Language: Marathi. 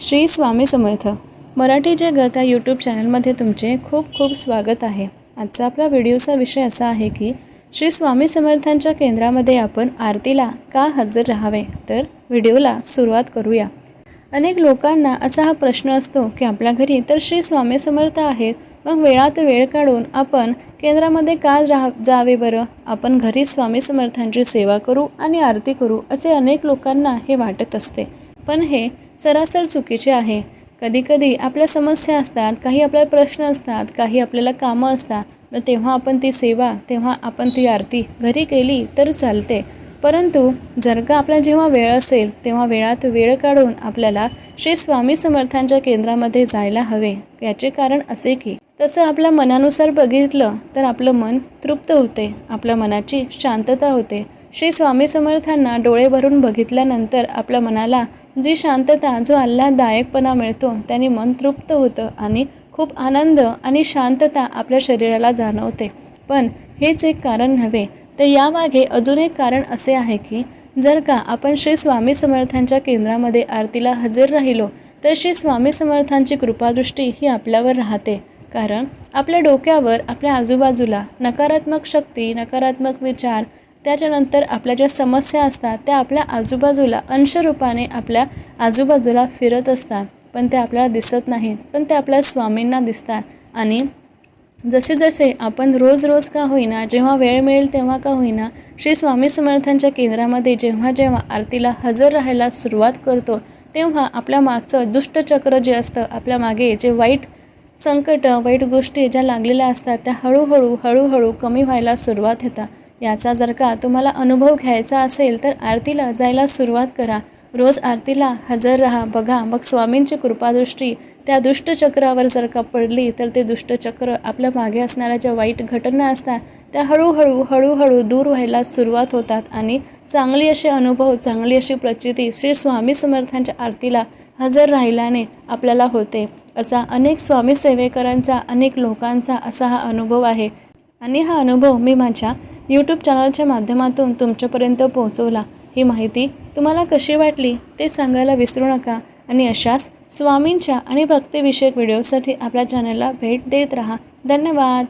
श्री स्वामी समर्थ. मराठी जगत या यूट्यूब चॅनलमध्ये तुमचे खूप खूप स्वागत आहे. आजचा आपला व्हिडिओचा विषय असा आहे की श्री स्वामी समर्थांच्या केंद्रामध्ये आपण आरतीला का हजर राहावे? तर व्हिडिओला सुरुवात करूया. अनेक लोकांना असा हा प्रश्न असतो की आपल्या घरी तर श्री स्वामी समर्थ आहेत मग वेळात वेळ काढून आपण केंद्रामध्ये का राहा जावे बरं? आपण घरी स्वामी समर्थांची सेवा करू आणि आरती करू असे अनेक लोकांना हे वाटत असते. पण हे सरासर चुकीचे आहे. कधीकधी आपल्या समस्या असतात काही आपल्याला प्रश्न असतात काही आपल्याला कामं असतात मग तेव्हा आपण ती सेवा तेव्हा आपण ती आरती घरी केली तर चालते. परंतु जर का आपला जेव्हा वेळ असेल तेव्हा वेळात वेळ काढून आपल्याला श्री स्वामी समर्थांच्या केंद्रामध्ये जायला हवे. याचे कारण असे की तसं आपल्या मनानुसार बघितलं तर आपलं मन तृप्त होते आपल्या मनाची शांतता होते. श्री स्वामी समर्थांना डोळे भरून बघितल्यानंतर आपल्या मनाला जी शांतता जो आल्हाददायकपणा मिळतो त्याने मन तृप्त होतं आणि खूप आनंद आणि शांतता आपल्या शरीराला जाणवते. पण हेच एक कारण नव्हे तर यामागे अजून एक कारण असे आहे की जर का आपण श्री स्वामी समर्थांच्या केंद्रामध्ये आरतीला हजर राहिलो तर श्री स्वामी समर्थांची कृपादृष्टी ही आपल्यावर राहते. कारण आपल्या डोक्यावर आपल्या आजूबाजूला नकारात्मक शक्ती नकारात्मक विचार त्याच्यानंतर आपल्या ज्या समस्या असतात त्या आपल्या आजूबाजूला अंशरूपाने आपल्या आजूबाजूला फिरत असतात. पण ते आपल्याला दिसत नाहीत. पण ते आपल्या स्वामींना दिसतात. आणि जसे जसे आपण रोज रोज का होईना जेव्हा वेळ मिळेल तेव्हा का होईना श्री स्वामी समर्थांच्या केंद्रामध्ये जेव्हा जेव्हा आरतीला हजर राहायला सुरुवात करतो तेव्हा आपल्या मागचं दुष्टचक्र जे असतं आपल्या मागे जे वाईट संकट वाईट गोष्टी ज्या लागलेल्या असतात त्या हळूहळू हळूहळू कमी व्हायला सुरुवात होतात. याचा जर का तुम्हाला अनुभव घ्यायचा असेल तर आरतीला जायला सुरुवात करा. रोज आरतीला हजर राहा. बघा मग स्वामींची कृपादृष्टी त्या दुष्टचक्रावर जर का पडली तर ते दुष्टचक्र आपल्या मागे असणाऱ्या ज्या वाईट घटना असतात त्या हळूहळू हळूहळू दूर व्हायला सुरुवात होतात. आणि चांगली असे अनुभव चांगली अशी प्रचिती श्री स्वामी समर्थांच्या आरतीला हजर राहिल्याने आपल्याला होते. असा अनेक स्वामी सेवेकरांचा अनेक लोकांचा असा हा अनुभव आहे. आणि हा अनुभव मी माझ्या यूट्यूब चॅनलच्या माध्यमातून तुमच्यापर्यंत पोहोचवला. ही माहिती तुम्हाला कशी वाटली ते सांगायला विसरू नका आणि अशाच स्वामींच्या आणि भक्तिविषयक व्हिडिओसाठी आपल्या चॅनलला भेट देत राहा. धन्यवाद.